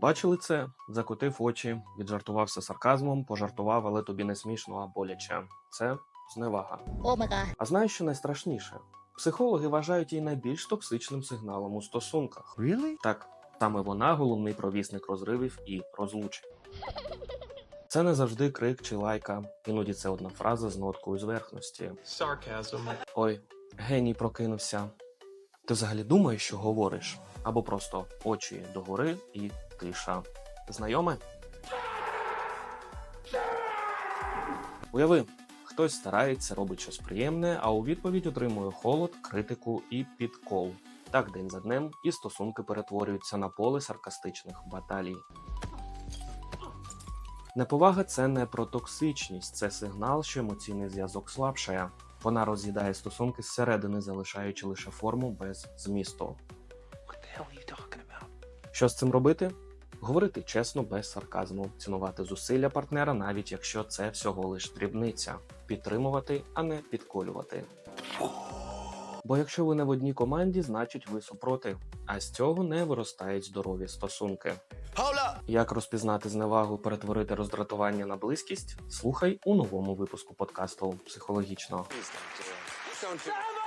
Бачили це? Закотив очі, віджартувався сарказмом, пожартував, але тобі не смішно, а боляче. Це зневага. О май гад. А знаєш, що найстрашніше? Психологи вважають її найбільш токсичним сигналом у стосунках. Really? Так, саме вона головний провісник розривів і розлучень. Це не завжди крик чи лайка, іноді це одна фраза з ноткою зверхності. Sarcasm. Ой, геній прокинувся. Ти взагалі думаєш, що говориш? Або просто очі догори і тиша. Знайоме? Уяви, хтось старається, робить щось приємне, а у відповідь отримує холод, критику і підкол. Так день за днем і стосунки перетворюються на поле саркастичних баталій. Неповага це не про токсичність, це сигнал, що емоційний зв'язок слабшає. Вона роз'їдає стосунки зсередини, залишаючи лише форму без змісту. Що з цим робити? Говорити чесно, без сарказму, цінувати зусилля партнера, навіть якщо це всього лиш дрібниця, підтримувати, а не підколювати. Бо якщо ви не в одній команді, значить ви супроти, а з цього не виростають здорові стосунки. Як розпізнати зневагу, перетворити роздратування на близькість? Слухай у новому випуску подкасту психологічно. Don't do it.